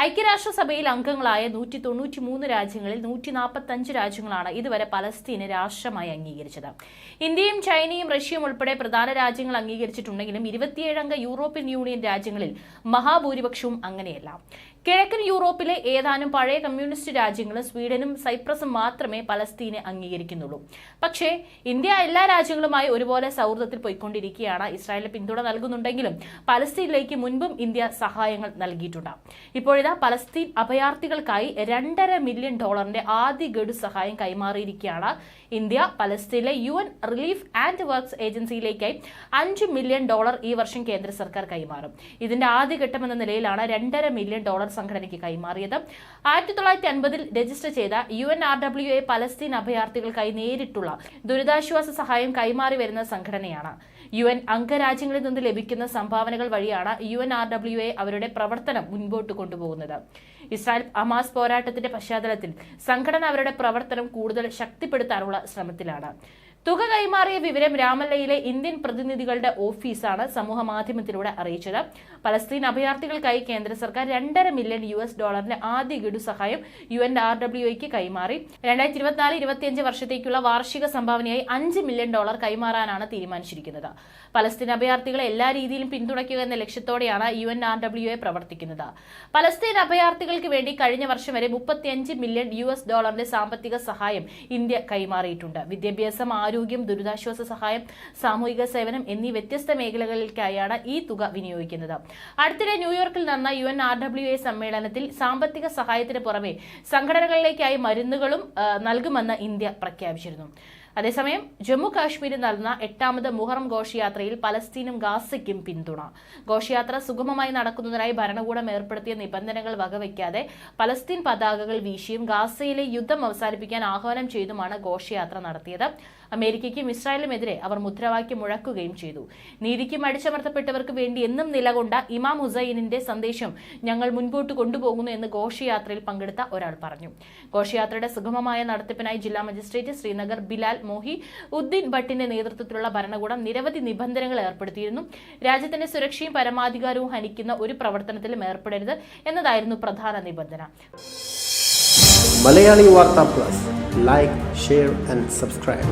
ഐക്യരാഷ്ട്രസഭയിൽ അംഗങ്ങളായ നൂറ്റി തൊണ്ണൂറ്റി മൂന്ന് രാജ്യങ്ങളിൽ നൂറ്റി നാൽപ്പത്തഞ്ച് രാജ്യങ്ങളാണ് ഇതുവരെ പലസ്തീനെ രാഷ്ട്രമായി അംഗീകരിച്ചത്. ഇന്ത്യയും ചൈനയും റഷ്യയും ഉൾപ്പെടെ പ്രധാന രാജ്യങ്ങൾ അംഗീകരിച്ചിട്ടുണ്ടെങ്കിലും ഇരുപത്തിയേഴംഗ യൂറോപ്യൻ യൂണിയൻ രാജ്യങ്ങളിൽ മഹാഭൂരിപക്ഷവും അങ്ങനെയല്ല. കിഴക്കൻ യൂറോപ്പിലെ ഏതാനും പഴയ കമ്മ്യൂണിസ്റ്റ് രാജ്യങ്ങളും സ്വീഡനും സൈപ്രസും മാത്രമേ പലസ്തീനെ അംഗീകരിക്കുന്നുള്ളൂ. പക്ഷേ ഇന്ത്യ എല്ലാ രാജ്യങ്ങളുമായി ഒരുപോലെ സൗഹൃദത്തിൽ പോയിക്കൊണ്ടിരിക്കുകയാണ്. ഇസ്രായേലിന് പിന്തുണ നൽകുന്നുണ്ടെങ്കിലും പലസ്തീനിലേക്ക് മുൻപും ഇന്ത്യ സഹായങ്ങൾ നൽകിയിട്ടുണ്ട്. ഇപ്പോഴിതാ പലസ്തീൻ അഭയാർത്ഥികൾക്കായി രണ്ടര മില്യൺ ഡോളറിന്റെ ആദ്യ ഗഡു സഹായം കൈമാറിയിരിക്കുകയാണ്. India പലസ്തീനിലെ U N relief and works ഏജൻസിയിലേക്കായി അഞ്ച് മില്യൺ ഡോളർ ഈ വർഷം കേന്ദ്ര സർക്കാർ കൈമാറും. ഇതിന്റെ ആദ്യഘട്ടം എന്ന നിലയിലാണ് രണ്ടര മില്യൺ ഡോളർ സംഘടനയ്ക്ക് കൈമാറിയത്. ആയിരത്തി തൊള്ളായിരത്തി അൻപതിൽ രജിസ്റ്റർ ചെയ്ത U N R W A Palestine അഭയാർത്ഥികൾക്കായി നേരിട്ടുള്ള ദുരിതാശ്വാസ സഹായം കൈമാറി വരുന്ന സംഘടനയാണ്. യു എൻ അംഗരാജ്യങ്ങളിൽ നിന്ന് ലഭിക്കുന്ന സംഭാവനകൾ വഴിയാണ് U N R W A അവരുടെ പ്രവർത്തനം മുൻപോട്ട് കൊണ്ടുപോകുന്നത്. ഇസ്രായേൽ അമാസ് പോരാട്ടത്തിന്റെ പശ്ചാത്തലത്തിൽ സംഘടന അവരുടെ പ്രവർത്തനം കൂടുതൽ ശക്തിപ്പെടുത്താനുള്ള ശ്രമത്തിലാണ്. തുക കൈമാറിയ വിവരം രാമല്ലയിലെ ഇന്ത്യൻ പ്രതിനിധികളുടെ ഓഫീസാണ് സമൂഹ മാധ്യമത്തിലൂടെ അറിയിച്ചത്. പലസ്തീൻ അഭയാർത്ഥികൾക്കായി കേന്ദ്ര സർക്കാർ രണ്ടര മില്യൺ യു എസ് ഡോളറിന്റെ ആദ്യ ഗഡു സഹായം യു എൻ ആർ ഡബ്ല്യു ഐക്ക് കൈമാറി. രണ്ടായിരത്തി ഇരുപത്തിനാല് ഇരുപത്തിയഞ്ച് വർഷത്തേക്കുള്ള വാർഷിക സംഭാവനയായി അഞ്ച് മില്യൺ ഡോളർ കൈമാറാനാണ് തീരുമാനിച്ചിരിക്കുന്നത്. പലസ്തീൻ അഭയാർത്ഥികളെ എല്ലാ രീതിയിലും പിന്തുണയ്ക്കുക എന്ന ലക്ഷ്യത്തോടെയാണ് U N R W I പ്രവർത്തിക്കുന്നത്. പലസ്തീൻ അഭയാർത്ഥികൾക്ക് വേണ്ടി കഴിഞ്ഞ വർഷം വരെ മുപ്പത്തിയഞ്ച് മില്യൺ യു എസ് ഡോളറിന്റെ സാമ്പത്തിക സഹായം ഇന്ത്യ കൈമാറിയിട്ടുണ്ട്. വിദ്യാഭ്യാസം ആരോഗ്യം ദുരിതാശ്വാസ സഹായം സാമൂഹിക സേവനം എന്നീ വ്യത്യസ്ത മേഖലകളിലേക്കായാണ് ഈ തുക വിനിയോഗിക്കുന്നത്. അടുത്തിടെ ന്യൂയോർക്കിൽ നടന്ന U N R W A സമ്മേളനത്തിൽ സാമ്പത്തിക സഹായത്തിന് പുറമെ സംഘടനകളിലേക്കായി മരുന്നുകളും നൽകുമെന്ന് ഇന്ത്യ പ്രഖ്യാപിച്ചിരുന്നു. അതേസമയം ജമ്മു കാശ്മീരിൽ നടന്ന എട്ടാമത് മുഹറം ഘോഷയാത്രയിൽ പലസ്തീനും ഗാസയ്ക്കും പിന്തുണ. ഘോഷയാത്ര സുഗമമായി നടക്കുന്നതിനായി ഭരണകൂടം ഏർപ്പെടുത്തിയ നിബന്ധനകൾ വകവയ്ക്കാതെ പലസ്തീൻ പതാകകൾ വീശിയും ഗാസയിലെ യുദ്ധം അവസാനിപ്പിക്കാൻ ആഹ്വാനം ചെയ്തുമാണ് ഘോഷയാത്ര നടത്തിയത്. അമേരിക്കയ്ക്കും ഇസ്രായേലിനുമെതിരെ അവർ മുദ്രാവാക്യം മുഴക്കുകയും ചെയ്തു. നീതിക്കും അടിച്ചമർത്തപ്പെട്ടവർക്ക് വേണ്ടി എന്നും നിലകൊണ്ട ഇമാം ഹുസൈനിന്റെ സന്ദേശം ഞങ്ങൾ മുൻപോട്ട് കൊണ്ടുപോകുന്നു എന്ന് ഘോഷയാത്രയിൽ പങ്കെടുത്ത ഒരാൾ പറഞ്ഞു. ഘോഷയാത്രയുടെ സുഗമമായ നടത്തിപ്പിനായി ജില്ലാ മജിസ്ട്രേറ്റ് ശ്രീനഗർ ബിലാൽ മോഹി ഉദ്ദീൻ ഭട്ടിന്റെ നേതൃത്വത്തിലുള്ള ഭരണകൂടം നിരവധി നിബന്ധനകൾ ഏർപ്പെടുത്തിയിരുന്നു. രാജ്യത്തിന്റെ സുരക്ഷയും പരമാധികാരവും ഹനിക്കുന്ന ഒരു പ്രവർത്തനത്തിലും ഏർപ്പെടരുത് എന്നതായിരുന്നു പ്രധാന നിബന്ധന. Malayali Varta plus. Like share and subscribe